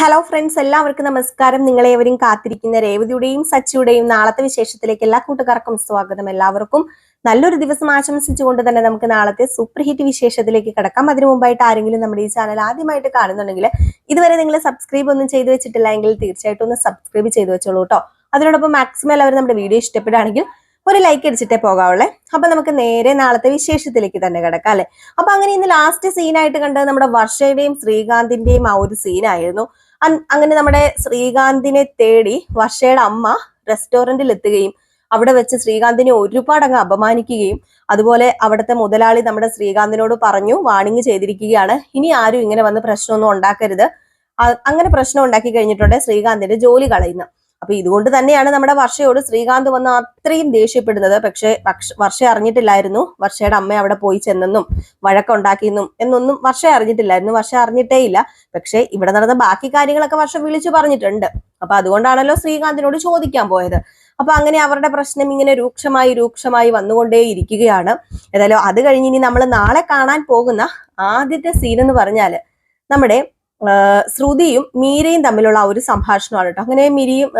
Hello friends എല്ലാവർക്കും നമസ്കാരം. നിങ്ങളേവരും കാത്തിരിക്കുന്ന രേവതിയുടെയും സച്ചിയുടെയും നാളത്തെ വിശേഷത്തിലേക്ക് എല്ലാ കൂട്ടുകാർക്കും സ്വാഗതം എല്ലാവർക്കും. നല്ലൊരു ദിവസം ആശംസിച്ചുകൊണ്ട് തന്നെ നമുക്ക് നാളത്തെ സൂപ്പർ ഹിറ്റ് വിശേഷത്തിലേക്ക് കിടക്കാം. അതിനു മുമ്പായിട്ട് ആരെങ്കിലും നമ്മുടെ ഈ ചാനൽ ആദ്യമായിട്ട് കാണുന്നുണ്ടെങ്കിൽ ഇതുവരെ നിങ്ങൾ സബ്സ്ക്രൈബ് ഒന്നും ചെയ്തു വെച്ചിട്ടില്ല എങ്കിൽ തീർച്ചയായിട്ടും ഒന്ന് സബ്സ്ക്രൈബ് ചെയ്തു വെച്ചോളൂ കേട്ടോ അതിനോടൊപ്പം മാക്സിമം എല്ലാവരും നമ്മുടെ വീഡിയോ ഇഷ്ടപ്പെടുകയാണെങ്കിൽ ഒരു ലൈക്ക് അടിച്ചിട്ടേ പോകാവുള്ളേ. അപ്പൊ നമുക്ക് നേരെ നാളത്തെ വിശേഷത്തിലേക്ക് തന്നെ കിടക്കാം അല്ലെ? അപ്പൊ അങ്ങനെ ഇന്ന് ലാസ്റ്റ് സീനായിട്ട് കണ്ടത് നമ്മുടെ വർഷയുടെയും ശ്രീകാന്തിന്റെയും ആ ഒരു സീനായിരുന്നു അങ്ങനെ നമ്മുടെ ശ്രീകാന്തിനെ തേടി വർഷയുടെ അമ്മ റെസ്റ്റോറന്റിൽ എത്തുകയും അവിടെ വെച്ച് ശ്രീകാന്തിനെ ഒരുപാട് അങ്ങ് അപമാനിക്കുകയും അതുപോലെ അവിടുത്തെ മുതലാളി നമ്മുടെ ശ്രീകാന്തിനോട് പറഞ്ഞു വാണിംഗ് ചെയ്തിരിക്കുകയാണ്. ഇനി ആരും ഇങ്ങനെ വന്ന് പ്രശ്നമൊന്നും ഉണ്ടാക്കരുത്. അങ്ങനെ പ്രശ്നം ഉണ്ടാക്കി കഴിഞ്ഞിട്ടുണ്ടെങ്കിൽ ശ്രീകാന്തിന്റെ ജോലി കളയുന്നു. അപ്പൊ ഇതുകൊണ്ട് തന്നെയാണ് നമ്മുടെ വർഷയോട് ശ്രീകാന്ത് വന്ന് അത്രയും ദേഷ്യപ്പെടുന്നത്. പക്ഷേ വർഷ അറിഞ്ഞിട്ടില്ലായിരുന്നു. വർഷയുടെ അമ്മ അവിടെ പോയി ചെന്നെന്നും വഴക്കുണ്ടാക്കിയെന്നും എന്നൊന്നും വർഷ അറിഞ്ഞിട്ടില്ലായിരുന്നു. വർഷ അറിഞ്ഞിട്ടേ ഇല്ല പക്ഷേ ഇവിടെ നടന്ന ബാക്കി കാര്യങ്ങളൊക്കെ വർഷം വിളിച്ചു പറഞ്ഞിട്ടുണ്ട്. അപ്പൊ അതുകൊണ്ടാണല്ലോ ശ്രീകാന്തിനോട് ചോദിക്കാൻ പോയത്. അപ്പൊ അങ്ങനെ അവരുടെ പ്രശ്നം ഇങ്ങനെ രൂക്ഷമായി രൂക്ഷമായി വന്നുകൊണ്ടേ ഇരിക്കുകയാണ് ഏതായാലും അത് കഴിഞ്ഞ് ഇനി നമ്മൾ നാളെ കാണാൻ പോകുന്ന ആദ്യത്തെ സീൻ എന്ന് പറഞ്ഞാൽ നമ്മുടെ ശ്രുതിയും മീരയും തമ്മിലുള്ള ഒരു സംഭാഷണമാണ് കേട്ടോ. അങ്ങനെ മിരിയും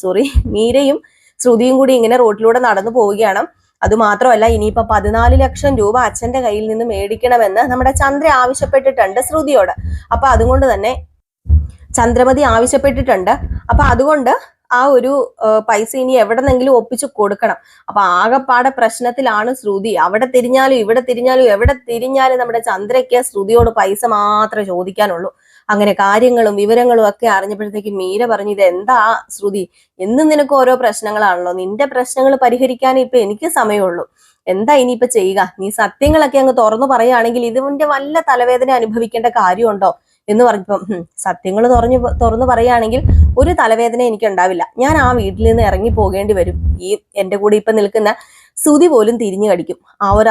സോറി മീരയും ശ്രുതിയും കൂടി ഇങ്ങനെ റോഡിലൂടെ നടന്നു പോവുകയാണ്. അതുമാത്രമല്ല ഇനിയിപ്പോ പതിനാല് ലക്ഷം രൂപ അച്ഛന്റെ കയ്യിൽ നിന്ന് മേടിക്കണമെന്ന് നമ്മുടെ ചന്ദ്ര ആവശ്യപ്പെട്ടിട്ടുണ്ട് ശ്രുതിയോട്. അപ്പൊ അതുകൊണ്ട് തന്നെ ചന്ദ്രമതി ആവശ്യപ്പെട്ടിട്ടുണ്ട്. അപ്പൊ അതുകൊണ്ട് ആ ഒരു പൈസ ഇനി എവിടെന്നെങ്കിലും ഒപ്പിച്ചു കൊടുക്കണം. അപ്പൊ ആകെപ്പാടെ പ്രശ്നത്തിലാണ് ശ്രുതി. അവിടെ തിരിഞ്ഞാലും ഇവിടെ തിരിഞ്ഞാലും എവിടെ തിരിഞ്ഞാലും നമ്മുടെ ചന്ദ്രയ്ക്ക് ശ്രുതിയോട് പൈസ മാത്രമേ ചോദിക്കാനുള്ളൂ. അങ്ങനെ കാര്യങ്ങളും വിവരങ്ങളും ഒക്കെ അറിഞ്ഞപ്പോഴത്തേക്ക് മീര പറഞ്ഞു ഇത് എന്താ ശ്രുതി? എന്നും നിനക്ക് ഓരോ പ്രശ്നങ്ങളാണല്ലോ. നിന്റെ പ്രശ്നങ്ങൾ പരിഹരിക്കാൻ ഇപ്പൊ എനിക്ക് സമയമുള്ളൂ. എന്താ ഇനിയിപ്പൊ ചെയ്യുക? നീ സത്യങ്ങളൊക്കെ അങ്ങ് തുറന്നു പറയുകയാണെങ്കിൽ ഇതിന്റെ വല്ല തലവേദന അനുഭവിക്കേണ്ട കാര്യമുണ്ടോ? എന്ന് പറഞ്ഞപ്പോ സത്യങ്ങൾ തുറഞ്ഞു തുറന്നു പറയുകയാണെങ്കിൽ ഒരു തലവേദന എനിക്ക് ഉണ്ടാവില്ല ഞാൻ ആ വീട്ടിൽ നിന്ന് ഇറങ്ങി പോകേണ്ടി വരും. ഈ എന്റെ കൂടെ ഇപ്പൊ നിൽക്കുന്ന സുതി പോലും തിരിഞ്ഞു കടിക്കും. ആ ഒരു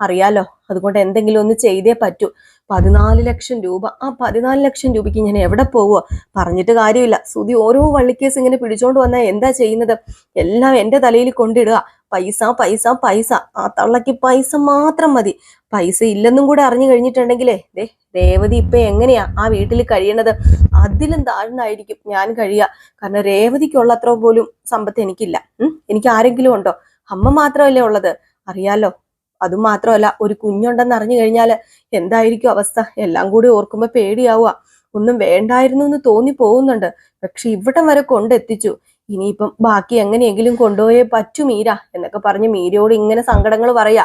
അറിയാലോ. അതുകൊണ്ട് എന്തെങ്കിലും ഒന്ന് ചെയ്തേ പറ്റൂ. പതിനാല് ലക്ഷം രൂപ. ആ പതിനാല് ലക്ഷം രൂപയ്ക്ക് ഞാൻ എവിടെ പോവുക പറഞ്ഞിട്ട് കാര്യമില്ല. സുതി ഓരോ വള്ളിക്കേസ് ഇങ്ങനെ പിടിച്ചോണ്ട് വന്നാൽ എന്താ ചെയ്യുന്നത്? എല്ലാം എന്റെ തലയിൽ കൊണ്ടിടുക. പൈസ പൈസ പൈസ. ആ തള്ളക്ക് പൈസ മാത്രം മതി. പൈസ ഇല്ലെന്നും കൂടെ അറിഞ്ഞു കഴിഞ്ഞിട്ടുണ്ടെങ്കിലേ ദേ രേവതി ഇപ്പൊ എങ്ങനെയാ ആ വീട്ടിൽ കഴിയണത്? അതിലും താഴ്ന്നായിരിക്കും ഞാൻ കഴിയുക കാരണം രേവതിക്കുള്ള അത്ര പോലും സമ്പത്ത് എനിക്കില്ല. എനിക്ക് ആരെങ്കിലും ഉണ്ടോ? അമ്മ മാത്രമല്ലേ ഉള്ളത്. അറിയാലോ. അതും മാത്രമല്ല ഒരു കുഞ്ഞുണ്ടെന്ന് അറിഞ്ഞു കഴിഞ്ഞാൽ എന്തായിരിക്കും അവസ്ഥ? എല്ലാം കൂടി ഓർക്കുമ്പോൾ പേടിയാവുക. ഒന്നും വേണ്ടായിരുന്നു എന്ന് തോന്നി പോകുന്നുണ്ട്. പക്ഷെ ഇവിടം വരെ കൊണ്ടെത്തിച്ചു. ഇനിയിപ്പം ബാക്കി എങ്ങനെയെങ്കിലും കൊണ്ടുപോയേ പറ്റൂ മീര എന്നൊക്കെ പറഞ്ഞ് മീരയോട് ഇങ്ങനെ സങ്കടങ്ങൾ പറയാ.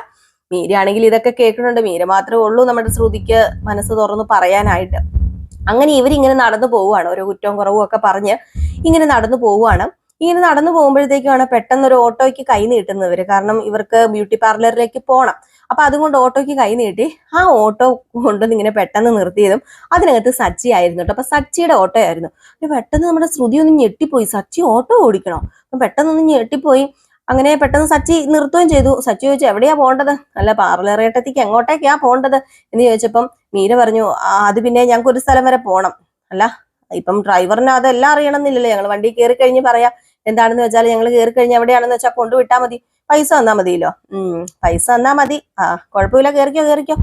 മീരയാണെങ്കിൽ ഇതൊക്കെ കേൾക്കുന്നുണ്ട് മീര മാത്രമേ ഉള്ളൂ നമ്മുടെ ശ്രുതിക്ക് മനസ്സ് തുറന്ന് പറയാനായിട്ട്. അങ്ങനെ ഇവരിങ്ങനെ നടന്നു പോവുകയാണ്. ഓരോ കുറ്റവും കുറവും ഒക്കെ പറഞ്ഞ് ഇങ്ങനെ നടന്നു പോവുകയാണ്. ഇങ്ങനെ നടന്നു പോകുമ്പോഴത്തേക്കാണ് പെട്ടെന്ന് ഒരു ഓട്ടോയ്ക്ക് കൈ നീട്ടുന്നവര് കാരണം ഇവർക്ക് ബ്യൂട്ടി പാർലറിലേക്ക് പോകണം അപ്പൊ അതുകൊണ്ട് ഓട്ടോയ്ക്ക് കൈ നീട്ടി ആ ഓട്ടോ കൊണ്ട് ഇങ്ങനെ പെട്ടെന്ന് നിർത്തിയതും അതിനകത്ത് സച്ചി ആയിരുന്നു കേട്ടോ. അപ്പൊ സച്ചിയുടെ ഓട്ടോ ആയിരുന്നു അപ്പൊ പെട്ടെന്ന് നമ്മുടെ ശ്രുതി ഒന്ന് ഞെട്ടിപ്പോയി. സച്ചി ഓട്ടോ ഓടിക്കണോ? അപ്പൊ പെട്ടെന്നൊന്ന് ഞെട്ടിപ്പോയി. അങ്ങനെ പെട്ടെന്ന് സച്ചി നിർത്തുകയും ചെയ്തു. സച്ചി ചോദിച്ചു എവിടെയാ പോണ്ടത് അല്ല പാർലറേട്ടത്തേക്ക് എങ്ങോട്ടേക്കാ പോണ്ടത് എന്ന് ചോദിച്ചപ്പം മീര പറഞ്ഞു "ആ, അത് പിന്നെ ഞങ്ങൾക്ക് ഒരു സ്ഥലം വരെ പോണം. അല്ല ഇപ്പം ഡ്രൈവറിന് അതെല്ലാം അറിയണമെന്നില്ലല്ലോ. ഞങ്ങൾ വണ്ടി കയറി കഴിഞ്ഞ് പറയാം. എന്താണെന്ന് വെച്ചാൽ ഞങ്ങൾ കയറി കഴിഞ്ഞാൽ എവിടെയാണെന്ന് വെച്ചാൽ കൊണ്ടുവിട്ടാൽ മതി. പൈസ തന്നാ മതിയല്ലോ. ഉം പൈസ തന്നാ മതി. ആ കുഴപ്പമില്ല കയറിക്കോ കയറിക്കോ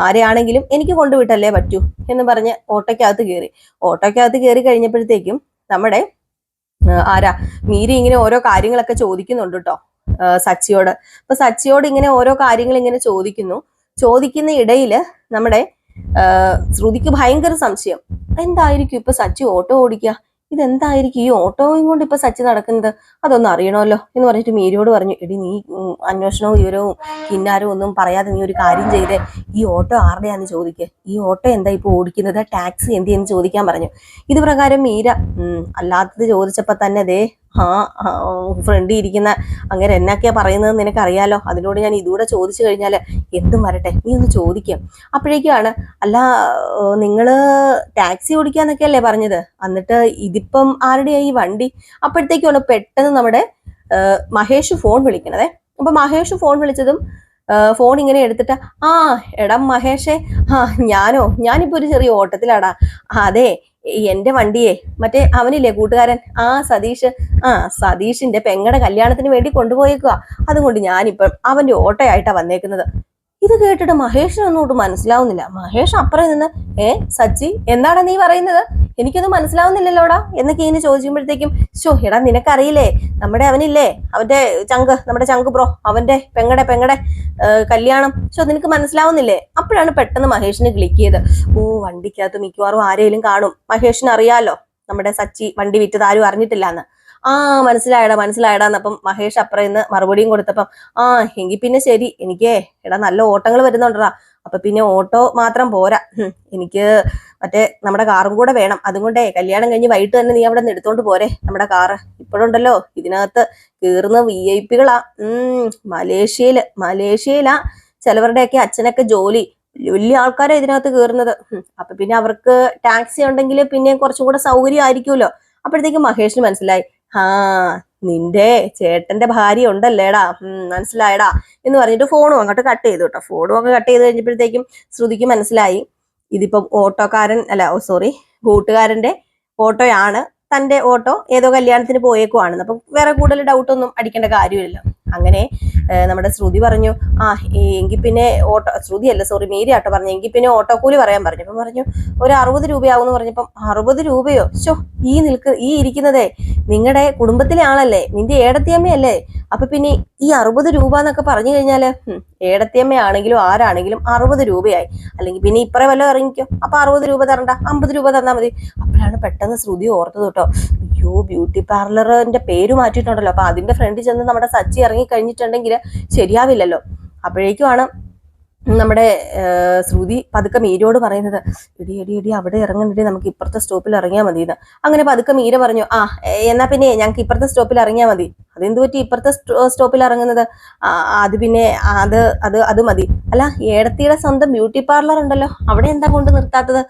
ആരെയാണെങ്കിലും എനിക്ക് കൊണ്ടുവിട്ടല്ലേ പറ്റൂ എന്ന് പറഞ്ഞ് ഓട്ടോയ്ക്കകത്ത് കയറി ഓട്ടോയ്ക്കകത്ത് കയറി കഴിഞ്ഞപ്പോഴത്തേക്കും നമ്മുടെ ആരാ? മീരി ഇങ്ങനെ ഓരോ കാര്യങ്ങളൊക്കെ ചോദിക്കുന്നുണ്ട് കേട്ടോ സച്ചിയോട്. അപ്പൊ സച്ചിയോട് ഇങ്ങനെ ഓരോ കാര്യങ്ങൾ ഇങ്ങനെ ചോദിക്കുന്നു. ചോദിക്കുന്ന ഇടയിൽ നമ്മുടെ ശ്രുതിക്ക് ഭയങ്കര സംശയം. എന്തായിരിക്കും ഇപ്പൊ സച്ചി ഓട്ടോ ഓടിക്കുക ഇതെന്തായിരിക്കും? ഈ ഓട്ടോയും കൊണ്ട് ഇപ്പൊ സച്ചി നടക്കുന്നത് അതൊന്നും അറിയണമല്ലോ എന്ന് പറഞ്ഞിട്ട് മീരിയോട് പറഞ്ഞു എടി നീ അന്വേഷണവും വിവരവും കിന്നാരവും ഒന്നും പറയാതെ നീ ഒരു കാര്യം ചെയ്തേ. ഈ ഓട്ടോ ആരുടെയാന്ന് ചോദിക്കുക ഈ ഓട്ടോ എന്താ ഇപ്പൊ ഓടിക്കുന്നത്? ടാക്സി എന്തിയെന്ന് ചോദിക്കാൻ പറഞ്ഞു. ഇത് മീര അല്ലാത്തത് ചോദിച്ചപ്പോ തന്നെ ദേ ആ ഫ്രണ്ട് ഇരിക്കുന്ന. അങ്ങനെ എന്നൊക്കെയാ പറയുന്നത് നിനക്കറിയാലോ? അതിനോട് ഞാൻ ഇതുകൂടെ ചോദിച്ചു കഴിഞ്ഞാൽ എന്തും വരട്ടെ നീ ഒന്ന് ചോദിക്കാം. അപ്പോഴേക്കാണ് അല്ല നിങ്ങൾ ടാക്സി ഓടിക്കാന്നൊക്കെ അല്ലേ പറഞ്ഞത്? എന്നിട്ട് ഇതിപ്പം ആരുടെയാ ഈ വണ്ടി? അപ്പോഴത്തേക്കാണ് പെട്ടെന്ന് നമ്മുടെ മഹേഷ് ഫോൺ വിളിക്കണതേ. അപ്പൊ മഹേഷ് ഫോൺ വിളിച്ചതും ഫോൺ ഇങ്ങനെ എടുത്തിട്ട് ആ എടാ മഹേഷേ ആ ഞാനോ? ഞാനിപ്പോ ഒരു ചെറിയ ഓട്ടത്തിലാടാ. അതെ എന്റെ വണ്ടിയെ മറ്റേ അവനില്ലേ കൂട്ടുകാരൻ? ആ സതീഷ് ആ സതീഷിന്റെ പെങ്ങടെ കല്യാണത്തിന് വേണ്ടി കൊണ്ടുപോയേക്കുക അതുകൊണ്ട് ഞാനിപ്പം അവന്റെ ഓട്ടോയായിട്ടാ വന്നേക്കുന്നത്. ഇത് കേട്ടിട്ട് മഹേഷിനൊന്നും മനസ്സിലാവുന്നില്ല. മഹേഷ് അപ്പുറം നിന്ന് ഏ സച്ചി എന്താണ് നീ പറയുന്നത്? എനിക്കൊന്നും മനസ്സിലാവുന്നില്ലല്ലോടാ? എന്നൊക്കെ ഇങ്ങനെ ചോദിക്കുമ്പോഴത്തേക്കും ഷോ എടാ നിനക്കറിയില്ലേ? നമ്മുടെ അവനില്ലേ? അവന്റെ ചങ്ക് നമ്മുടെ ചങ്ക് ബ്രോ അവന്റെ പെങ്ങടെ പെങ്ങടെ കല്യാണം. ഷോ നിനക്ക് മനസ്സിലാവുന്നില്ലേ? അപ്പോഴാണ് പെട്ടെന്ന് മഹേഷിന് ക്ലിക്ക് ചെയ്ത് ഓ വണ്ടിക്കകത്ത് മിക്കവാറും ആരെങ്കിലും കാണും. മഹേഷിന് അറിയാലോ നമ്മുടെ സച്ചി വണ്ടി വിറ്റത് ആരും അറിഞ്ഞിട്ടില്ല എന്ന് ആ മനസ്സിലായടാ മനസ്സിലായടാ എന്നപ്പം മഹേഷ് അപ്പുറം ഇന്ന് മറുപടിയും കൊടുത്തപ്പം ആ എങ്കിൽ പിന്നെ ശരി എനിക്ക് എടാ നല്ല ഓട്ടങ്ങൾ വരുന്നുണ്ടടാ. അപ്പൊ പിന്നെ ഓട്ടോ മാത്രം പോരാ. എനിക്ക് മറ്റേ നമ്മുടെ കാറും കൂടെ വേണം. അതുകൊണ്ടേ കല്യാണം കഴിഞ്ഞ് വൈകിട്ട് തന്നെ നീ അവിടെ നിന്ന് എടുത്തോണ്ട് പോരെ നമ്മുടെ കാറ്. ഇപ്പോഴുണ്ടല്ലോ ഇതിനകത്ത് കീറുന്ന വി ഐ പികളാ ഉം മലേഷ്യയിൽ മലേഷ്യയിലാ ചിലവരുടെയൊക്കെ അച്ഛനൊക്കെ ജോലി. വലിയ ആൾക്കാരാ ഇതിനകത്ത് കയറുന്നത് അപ്പൊ പിന്നെ അവർക്ക് ടാക്സി ഉണ്ടെങ്കിൽ പിന്നെ കുറച്ചും കൂടെ സൗകര്യം ആയിരിക്കുമല്ലോ. അപ്പോഴത്തേക്ക് മഹേഷിന് മനസ്സിലായി ആ നിന്റെ ചേട്ടന്റെ ഭാര്യ ഉണ്ടല്ലേടാ. മനസ്സിലായടാ. എന്ന് പറഞ്ഞിട്ട് ഫോണും അങ്ങോട്ട് കട്ട് ചെയ്തു കേട്ടോ. ഫോണും ഒക്കെ കട്ട് ചെയ്ത് കഴിഞ്ഞപ്പോഴത്തേക്കും ശ്രുതിക്ക് മനസ്സിലായി. ഇതിപ്പം ഓട്ടോക്കാരൻ അല്ല ഓ സോറി കൂട്ടുകാരന്റെ ഓട്ടോയാണ്. തന്റെ ഓട്ടോ ഏതോ കല്യാണത്തിന് പോയേക്കുവാണെന്ന്. അപ്പം വേറെ കൂടുതൽ ഡൗട്ട് ഒന്നും അടിക്കേണ്ട കാര്യമില്ല അങ്ങനെ നമ്മുടെ ശ്രുതി പറഞ്ഞു ആ എങ്കിൽ പിന്നെ ഓട്ടോ ശ്രുതി അല്ല സോറി മേരി ആട്ടോ പറഞ്ഞു എങ്കിൽ പിന്നെ ഓട്ടോ കൂലി പറയാൻ പറഞ്ഞു. അപ്പം പറഞ്ഞു ഒരു അറുപത് രൂപയാവും എന്ന് പറഞ്ഞപ്പം അറുപത് രൂപയോ? ഷോ ഈ നിൽക്ക് ഈ ഇരിക്കുന്നതേ നിങ്ങളുടെ കുടുംബത്തിലെ ആളല്ലേ? നിന്റെ ഏടത്തിയമ്മയല്ലേ? അപ്പൊ പിന്നെ ഈ അറുപത് രൂപ എന്നൊക്കെ പറഞ്ഞു കഴിഞ്ഞാൽ ഏടത്തിയമ്മയാണെങ്കിലും ആരാണെങ്കിലും അറുപത് രൂപയായി. അല്ലെങ്കിൽ പിന്നെ ഇപ്പറേ വല്ലതും ഇറങ്ങിക്കോ. അപ്പൊ അറുപത് രൂപ തരണ്ട. അമ്പത് രൂപ തന്നാൽ മതി. അപ്പോഴാണ് പെട്ടെന്ന് ശ്രുതി ഓർത്തത് കേട്ടോ. അയ്യോ ബ്യൂട്ടി പാർലറിന്റെ പേര് മാറ്റിയിട്ടുണ്ടല്ലോ. അപ്പൊ അതിന്റെ ഫ്രണ്ടിൽ ചെന്ന് നമ്മുടെ സച്ചി ഇറങ്ങി കഴിഞ്ഞിട്ടുണ്ടെങ്കിൽ ശരിയാവില്ലല്ലോ. അപ്പോഴേക്കുമാണ് നമ്മുടെ ശ്രുതി പതുക്കെ മീരയോട് പറയുന്നത് ഇടി ഇടി ഇടി അവിടെ ഇറങ്ങണ്ടിട്ട് നമുക്ക് ഇപ്പുറത്തെ സ്റ്റോപ്പിൽ ഇറങ്ങിയാൽ മതി എന്ന് അങ്ങനെ പതുക്കെ മീര പറഞ്ഞു ആ എന്നാ പിന്നെ ഞങ്ങൾക്ക് ഇപ്പുറത്തെ സ്റ്റോപ്പിൽ ഇറങ്ങിയാൽ മതി. അതെന്ത് പറ്റി? ഇപ്പുറത്തെ സ്റ്റോപ്പിൽ ഇറങ്ങുന്നത്. അത് പിന്നെ അത് അത് അത് മതി. അല്ല ഏടത്തിയുടെ സ്വന്തം ബ്യൂട്ടി പാർലർ ഉണ്ടല്ലോ. അവിടെ എന്താ കൊണ്ട് നിർത്താത്തത്?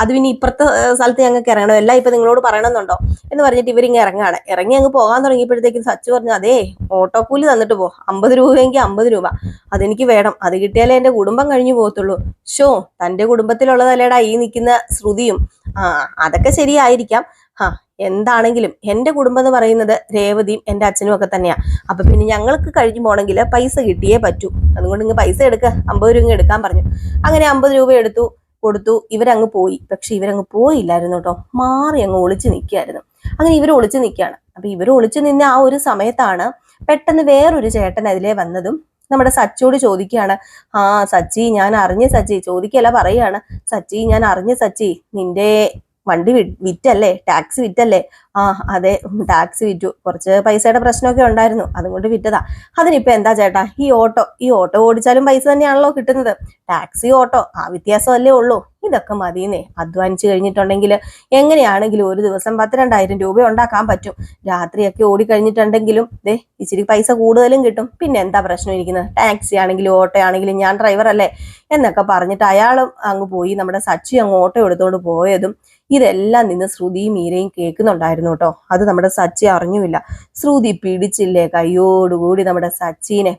അത് പിന്നെ ഇപ്പുറത്തെ സ്ഥലത്ത് ഞങ്ങൾക്ക് ഇറങ്ങണം. എല്ലാം ഇപ്പൊ നിങ്ങളോട് പറയണമെന്നുണ്ടോ? എന്ന് പറഞ്ഞിട്ട് ഇവരിങ്ങനെ ഇറങ്ങാണ് ഇറങ്ങി അങ്ങ് പോകാൻ തുടങ്ങിയപ്പോഴത്തേക്കും സച്ച് പറഞ്ഞു അതേ ഓട്ടോ കൂലി തന്നിട്ട് പോ. അമ്പത് രൂപയെങ്കിൽ അമ്പത് രൂപ. അതെനിക്ക് വേണം. അത് കിട്ടിയാലേ എന്റെ കുടുംബം കഴിഞ്ഞു പോകത്തുള്ളൂ. ഷോ തന്റെ കുടുംബത്തിലുള്ളതല്ലേടാ ഈ നിൽക്കുന്ന ശ്രുതിയും. ആ അതൊക്കെ ശരിയായിരിക്കാം. ആ എന്താണെങ്കിലും എന്റെ കുടുംബം എന്ന് പറയുന്നത് രേവതിയും എന്റെ അച്ഛനും ഒക്കെ തന്നെയാ. അപ്പൊ പിന്നെ ഞങ്ങൾക്ക് കഴിഞ്ഞു പോകണമെങ്കിൽ പൈസ കിട്ടിയേ പറ്റൂ. അതുകൊണ്ട് ഇങ്ങ് പൈസ എടുക്കുക അമ്പത് രൂപ എടുക്കാൻ പറഞ്ഞു. അങ്ങനെ അമ്പത് രൂപ എടുത്തു കൊടുത്തു ഇവരങ്ങ് പോയി. പക്ഷെ ഇവരങ്ങ് പോയില്ലായിരുന്നു കേട്ടോ. മാറി അങ്ങ് ഒളിച്ചു നിൽക്കുകയായിരുന്നു അങ്ങനെ ഇവർ ഒളിച്ചു നിൽക്കുകയാണ്. അപ്പൊ ഇവർ ഒളിച്ചു നിന്ന ആ ഒരു സമയത്താണ് പെട്ടെന്ന് വേറൊരു ചേട്ടൻ അതിലേ വന്നതും നമ്മുടെ സച്ചിയോട് ചോദിക്കുകയാണ്. ആ സച്ചി ഞാൻ അറിഞ്ഞ സച്ചി. ചോദിക്കല്ല പറയാണ്. സച്ചി ഞാൻ അറിഞ്ഞ സച്ചി നിന്റെ വണ്ടി വിറ്റല്ലേ? ടാക്സി വിറ്റല്ലേ? ആ അതെ ടാക്സി വിറ്റു. കുറച്ച് പൈസയുടെ പ്രശ്നമൊക്കെ ഉണ്ടായിരുന്നു. അതുകൊണ്ട് വിറ്റതാ. അതിനിപ്പോ എന്താ ചേട്ടാ? ഈ ഓട്ടോ ഈ ഓട്ടോ ഓടിച്ചാലും പൈസ തന്നെയാണല്ലോ കിട്ടുന്നത്. ടാക്സി ഓട്ടോ ആ വ്യത്യാസമല്ലേ ഉള്ളൂ. ഇതൊക്കെ മതിയെന്നേ. അധ്വാനിച്ചു കഴിഞ്ഞിട്ടുണ്ടെങ്കിൽ എങ്ങനെയാണെങ്കിലും ഒരു ദിവസം പത്ത് രണ്ടായിരം രൂപ ഉണ്ടാക്കാൻ പറ്റും. രാത്രിയൊക്കെ ഓടിക്കഴിഞ്ഞിട്ടുണ്ടെങ്കിലും ദേ ഇച്ചിരി പൈസ കൂടുതലും കിട്ടും. പിന്നെ എന്താ പ്രശ്നം ഇരിക്കുന്നത്? ടാക്സി ആണെങ്കിലും ഓട്ടോ ആണെങ്കിലും ഞാൻ ഡ്രൈവർ അല്ലേ? എന്നൊക്കെ പറഞ്ഞിട്ട് അയാളും അങ്ങ് പോയി. നമ്മുടെ സച്ചി അങ്ങ് ഓട്ടോ എടുത്തോണ്ട് പോയതും ഇതെല്ലാം നിന്ന് ശ്രുതിയും മീരയും കേൾക്കുന്നുണ്ടായിരുന്നു കേട്ടോ. അത് നമ്മുടെ സച്ചി അറിഞ്ഞുമില്ല. ശ്രുതി പിടിച്ചില്ലേ? കയ്യോടുകൂടി നമ്മുടെ സച്ചിനെ.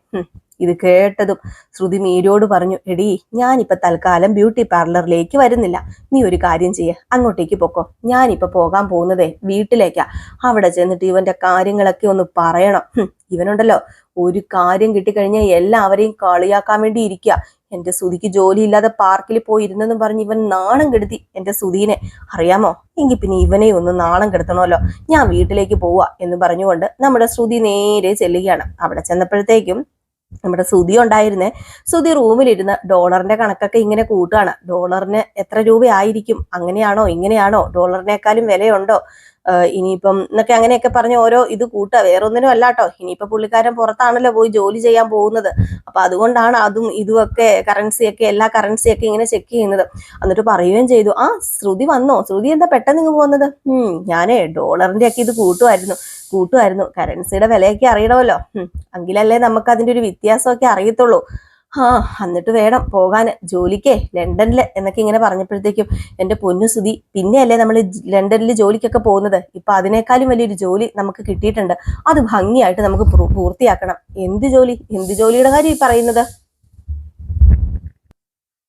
ഇത് കേട്ടതും ശ്രുതി മീരയോട് പറഞ്ഞു എടി ഞാനിപ്പൊ തൽക്കാലം ബ്യൂട്ടി പാർലറിലേക്ക് വരുന്നില്ല. നീ ഒരു കാര്യം ചെയ്യ. അങ്ങോട്ടേക്ക് പൊക്കോ. ഞാനിപ്പൊ പോകാൻ പോകുന്നതേ വീട്ടിലേക്കാ. അവിടെ ചെന്നിട്ട് ഇവന്റെ കാര്യങ്ങളൊക്കെ ഒന്ന് പറയണം. ഇവനുണ്ടല്ലോ. ഒരു കാര്യം കിട്ടിക്കഴിഞ്ഞാൽ എല്ലാവരെയും കളിയാക്കാൻ വേണ്ടി ഇരിക്കുക എന്റെ സുതിക്ക് ജോലിയില്ലാതെ പാർക്കിൽ പോയി ഇരുന്നെന്ന് പറഞ്ഞ് ഇവൻ നാണം കെടുത്തി എന്റെ സുധീനെ അറിയാമോ? എങ്കിൽ പിന്നെ ഇവനെ ഒന്ന് നാണം കെടുത്തണമല്ലോ. ഞാൻ വീട്ടിലേക്ക് പോവാ എന്ന് പറഞ്ഞുകൊണ്ട് നമ്മുടെ ശ്രുതി നേരെ ചെല്ലുകയാണ്. അവിടെ ചെന്നപ്പോഴത്തേക്കും നമ്മുടെ സുതി ഉണ്ടായിരുന്നേ. സുതി റൂമിലിരുന്ന് ഡോളറിന്റെ കണക്കൊക്കെ ഇങ്ങനെ കൂട്ടുകയാണ്. ഡോളറിന് എത്ര രൂപയായിരിക്കും? അങ്ങനെയാണോ? ഇങ്ങനെയാണോ? ഡോളറിനേക്കാളും വിലയുണ്ടോ? ഇനിയിപ്പം എന്നൊക്കെ അങ്ങനെയൊക്കെ പറഞ്ഞ് ഓരോ ഇത് കൂട്ടുക വേറൊന്നിനും അല്ല കേട്ടോ ഇനിയിപ്പോ പുള്ളിക്കാരൻ പുറത്താണല്ലോ പോയി ജോലി ചെയ്യാൻ പോകുന്നത്. അപ്പൊ അതുകൊണ്ടാണ് അതും ഇതുമൊക്കെ കറൻസിയൊക്കെ എല്ലാ കറൻസിയൊക്കെ ഇങ്ങനെ ചെക്ക് ചെയ്യുന്നത്. എന്നിട്ട് പറയുകയും ചെയ്തു. ആ ശ്രുതി വന്നോ? ശ്രുതി എന്താ പെട്ടെന്ന് ഇങ്ങ് പോകുന്നത്? ഞാനേ ഡോളറിന്റെ ഒക്കെ ഇത് കൂട്ടുമായിരുന്നു. കൂട്ടുമായിരുന്നു. കറൻസിയുടെ വിലയൊക്കെ അറിയണമല്ലോ. എങ്കിലല്ലേ നമുക്ക് അതിന്റെ ഒരു വ്യത്യാസമൊക്കെ അറിയത്തുള്ളൂ. ആ എന്നിട്ട് വേണം പോകാൻ ജോലിക്കേ ലണ്ടനിൽ എന്നൊക്കെ ഇങ്ങനെ പറഞ്ഞപ്പോഴത്തേക്കും എന്റെ പൊന്നു സുതി പിന്നെയല്ലേ നമ്മൾ ലണ്ടനിൽ ജോലിക്കൊക്കെ പോകുന്നത്? ഇപ്പൊ അതിനേക്കാളും വലിയൊരു ജോലി നമുക്ക് കിട്ടിയിട്ടുണ്ട്. അത് ഭംഗിയായിട്ട് നമുക്ക് പൂർത്തിയാക്കണം. എന്ത് ജോലി? എന്ത് ജോലിയുടെ കാര്യം ഈ പറയുന്നത്?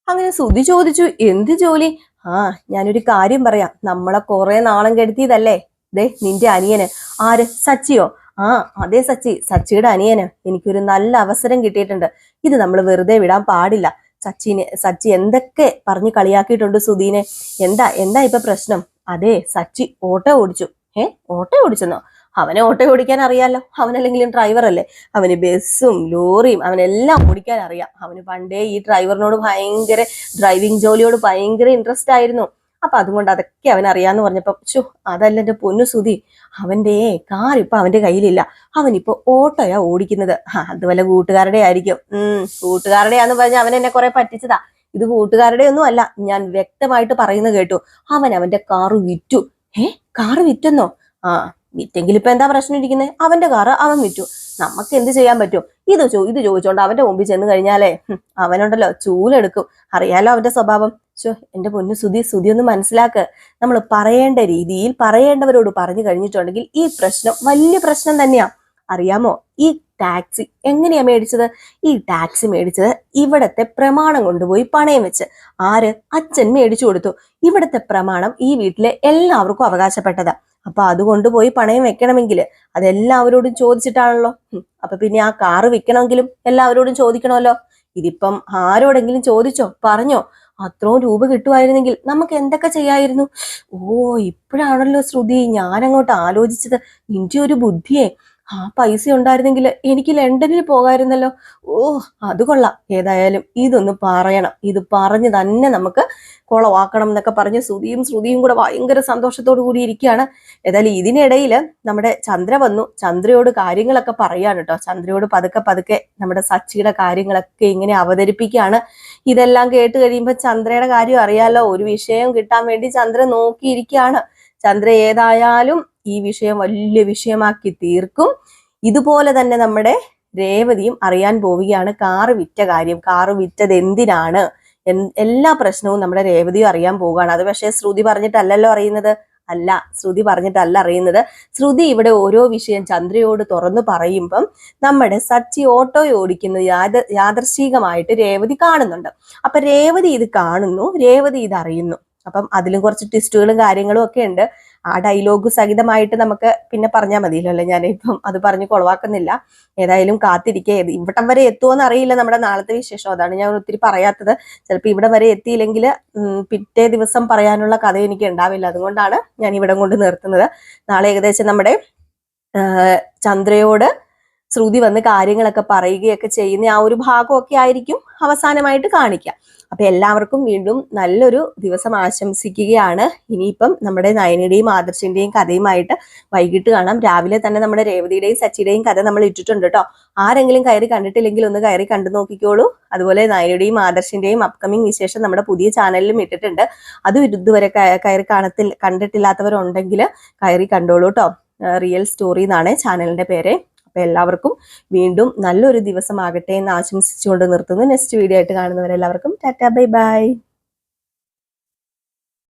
അങ്ങനെ സുതി ചോദിച്ചു എന്ത് ജോലി? ആ ഞാനൊരു കാര്യം പറയാം. നമ്മളെ കുറെ നാളം കെടുത്തിയതല്ലേ? ദേ നിന്റെ അനിയന്. ആര്? സച്ചിയോ? ആ അതെ സച്ചി. സച്ചിയുടെ അനിയന് എനിക്കൊരു നല്ല അവസരം കിട്ടിയിട്ടുണ്ട്. ഇത് നമ്മൾ വെറുതെ വിടാൻ പാടില്ല. സച്ചിനെ സച്ചി എന്തൊക്കെ പറഞ്ഞു കളിയാക്കിയിട്ടുണ്ട് സുധീനെ. എന്താ എന്താ ഇപ്പൊ പ്രശ്നം? അതെ സച്ചി ഓട്ടോ ഓടിച്ചു. ഏ ഓട്ടോ ഓടിച്ചെന്നോ? അവനെ ഓട്ടോ ഓടിക്കാൻ അറിയാലോ? അവനല്ലെങ്കിലും ഡ്രൈവർ അല്ലേ? അവന് ബസ്സും ലോറിയും അവനെല്ലാം ഓടിക്കാൻ അറിയാം. അവന് പണ്ടേ ഈ ഡ്രൈവറിനോട് ഭയങ്കര ഡ്രൈവിംഗ് ജോലിയോട് ഭയങ്കര ഇൻട്രസ്റ്റ് ആയിരുന്നു. അപ്പൊ അതുകൊണ്ട് അതൊക്കെ അവൻ അറിയാന്ന് പറഞ്ഞപ്പോ ചു അതല്ല എന്റെ പൊന്നു സുതി അവന്റെ കാർ ഇപ്പൊ അവന്റെ കയ്യിലില്ല. അവനിപ്പോ ഓട്ടോയാ ഓടിക്കുന്നത്. ആ, അത് വല്ല കൂട്ടുകാരുടെ ആയിരിക്കും. ഉം കൂട്ടുകാരുടെയാന്ന് പറഞ്ഞ അവൻ എന്നെ കുറെ പറ്റിച്ചതാ. ഇത് കൂട്ടുകാരുടെ ഒന്നും അല്ല. ഞാൻ വ്യക്തമായിട്ട് പറയുന്നത് കേട്ടു. അവൻ അവന്റെ കാറ് വിറ്റു. ഏ കാറ് വിറ്റെന്നോ? ആ വിറ്റെങ്കിൽ ഇപ്പൊ എന്താ പ്രശ്നം ഇരിക്കുന്നത് അവന്റെ കാറ് അവൻ വിറ്റു. നമുക്ക് എന്ത് ചെയ്യാൻ പറ്റും? ഇത് ചോ ഇത് ചോദിച്ചോണ്ട് അവന്റെ മുമ്പിൽ ചെന്ന് കഴിഞ്ഞാലേ അവനുണ്ടല്ലോ ചൂലെടുക്കും. അറിയാലോ അവന്റെ സ്വഭാവം? ചോ എന്റെ പൊന്നു സുതി സുതി ഒന്ന് മനസ്സിലാക്ക്. നമ്മൾ പറയേണ്ട രീതിയിൽ പറയേണ്ടവരോട് പറഞ്ഞു കഴിഞ്ഞിട്ടുണ്ടെങ്കിൽ ഈ പ്രശ്നം വലിയ പ്രശ്നം തന്നെയാ. അറിയാമോ? ഈ ടാക്സി എങ്ങനെയാ മേടിച്ചത്? ഈ ടാക്സി മേടിച്ചത് ഇവിടത്തെ പ്രമാണം കൊണ്ടുപോയി പണയം വെച്ച്. ആര്? അച്ഛൻ മേടിച്ചു കൊടുത്തു. ഇവിടത്തെ പ്രമാണം ഈ വീട്ടിലെ എല്ലാവർക്കും അവകാശപ്പെട്ടതാ. അപ്പൊ അത് കൊണ്ടുപോയി പണയം വെക്കണമെങ്കിൽ അതെല്ലാവരോടും ചോദിച്ചിട്ടാണല്ലോ. അപ്പൊ പിന്നെ ആ കാറ് വിൽക്കണമെങ്കിലും എല്ലാവരോടും ചോദിക്കണമല്ലോ. ഇതിപ്പം ആരോടെങ്കിലും ചോദിച്ചോ പറഞ്ഞോ അത്രയും രൂപ കിട്ടുമായിരുന്നെങ്കിൽ നമുക്ക് എന്തൊക്കെ ചെയ്യായിരുന്നു? ഓ ഇപ്പോഴാണല്ലോ ശ്രുതി ഞാൻ അങ്ങോട്ട് ആലോചിച്ചത്. നിന്റെ ഒരു ബുദ്ധിയെ ആ പൈസ ഉണ്ടായിരുന്നെങ്കിൽ എനിക്ക് ലണ്ടനിൽ പോകായിരുന്നല്ലോ. ഓ അത് കൊള്ളാം. ഏതായാലും ഇതൊന്ന് പറയണം. ഇത് പറഞ്ഞ് തന്നെ നമുക്ക് കുളവാക്കണം എന്നൊക്കെ പറഞ്ഞ് ശ്രുതിയും ശ്രുതിയും കൂടെ ഭയങ്കര സന്തോഷത്തോടു കൂടി ഇരിക്കുകയാണ്. ഏതായാലും ഇതിനിടയിൽ നമ്മുടെ ചന്ദ്ര വന്നു. ചന്ദ്രയോട് കാര്യങ്ങളൊക്കെ പറയാണ് കേട്ടോ. ചന്ദ്രയോട് പതുക്കെ പതുക്കെ നമ്മുടെ സച്ചിയുടെ കാര്യങ്ങളൊക്കെ ഇങ്ങനെ അവതരിപ്പിക്കുകയാണ്. ഇതെല്ലാം കേട്ട് കഴിയുമ്പോൾ ചന്ദ്രയുടെ കാര്യം അറിയാലോ. ഒരു വിഷയം കിട്ടാൻ വേണ്ടി ചന്ദ്ര നോക്കിയിരിക്കുകയാണ്. ചന്ദ്ര ഏതായാലും ഈ വിഷയം വലിയ വിഷയമാക്കി തീർക്കും. ഇതുപോലെ തന്നെ നമ്മുടെ രേവതിയും അറിയാൻ പോവുകയാണ്. കാറ് വിറ്റ കാര്യം കാറ് വിറ്റത് എന്തിനാണ്? എല്ലാ പ്രശ്നവും നമ്മുടെ രേവതിയും അറിയാൻ പോവുകയാണ്. അത് പക്ഷേ ശ്രുതി പറഞ്ഞിട്ടല്ലല്ലോ അറിയുന്നത്? അല്ല ശ്രുതി പറഞ്ഞിട്ടല്ല അറിയുന്നത്. ശ്രുതി ഇവിടെ ഓരോ വിഷയം ചന്ദ്രയോട് തുറന്നു പറയുമ്പം നമ്മുടെ സച്ചി ഓട്ടോ ഓടിക്കുന്നത് യാദ യാദർശികമായിട്ട് രേവതി കാണുന്നുണ്ട്. അപ്പൊ രേവതി ഇത് കാണുന്നു രേവതി ഇത് അറിയുന്നു. അപ്പം അതിലും കുറച്ച് ട്വിസ്റ്റുകളും കാര്യങ്ങളും ഒക്കെ ഉണ്ട്. ആ ഡയലോഗ് സഹിതമായിട്ട് നമുക്ക് പിന്നെ പറഞ്ഞാൽ മതിയല്ലോ അല്ലെ? ഞാനിപ്പം അത് പറഞ്ഞ് കൊളവാക്കുന്നില്ല. ഏതായാലും കാത്തിരിക്കുക ഇവിടം വരെ എത്തുമോന്ന് അറിയില്ല നമ്മുടെ നാളത്തെ വിശേഷം. അതാണ് ഞാൻ ഒത്തിരി പറയാത്തത്. ചിലപ്പോൾ ഇവിടെ വരെ എത്തിയില്ലെങ്കിൽ പിറ്റേ ദിവസം പറയാനുള്ള കഥ എനിക്ക് ഉണ്ടാവില്ല. അതുകൊണ്ടാണ് ഞാൻ ഇവിടം കൊണ്ട് നിർത്തുന്നത്. നാളെ ഏകദേശം നമ്മുടെ ചന്ദ്രയോട് ശ്രുതി വന്ന് കാര്യങ്ങളൊക്കെ പറയുകയൊക്കെ ചെയ്യുന്ന ആ ഒരു ഭാഗമൊക്കെ ആയിരിക്കും അവസാനമായിട്ട് കാണിക്കുക. അപ്പൊ എല്ലാവർക്കും വീണ്ടും നല്ലൊരു ദിവസം ആശംസിക്കുകയാണ്. ഇനിയിപ്പം നമ്മുടെ നയനയുടെയും ആദർശിന്റെയും കഥയുമായിട്ട് വൈകിട്ട് കാണാം. രാവിലെ തന്നെ നമ്മുടെ രേവതിയുടെയും സച്ചിയുടെയും കഥ നമ്മൾ ഇട്ടിട്ടുണ്ട് കേട്ടോ. ആരെങ്കിലും കയറി കണ്ടിട്ടില്ലെങ്കിൽ ഒന്ന് കയറി കണ്ടു നോക്കിക്കോളൂ. അതുപോലെ നയനയുടെയും ആദർശിന്റെയും അപ്കമിങ് വിശേഷം നമ്മുടെ പുതിയ ചാനലിലും ഇട്ടിട്ടുണ്ട്. അത് ഇതുവരെ കയറി കാണത്തിൽ കണ്ടിട്ടില്ലാത്തവരുണ്ടെങ്കിൽ കയറി കണ്ടോളൂ കേട്ടോ. റിയൽ സ്റ്റോറി എന്നാണ് ചാനലിന്റെ പേര്. അപ്പൊ എല്ലാവർക്കും വീണ്ടും നല്ലൊരു ദിവസമാകട്ടെ എന്ന് ആശംസിച്ചുകൊണ്ട് നിർത്തുന്നു. നെക്സ്റ്റ് വീഡിയോ ആയിട്ട് കാണുന്നവരെല്ലാവർക്കും ടാറ്റ ബൈ ബൈ.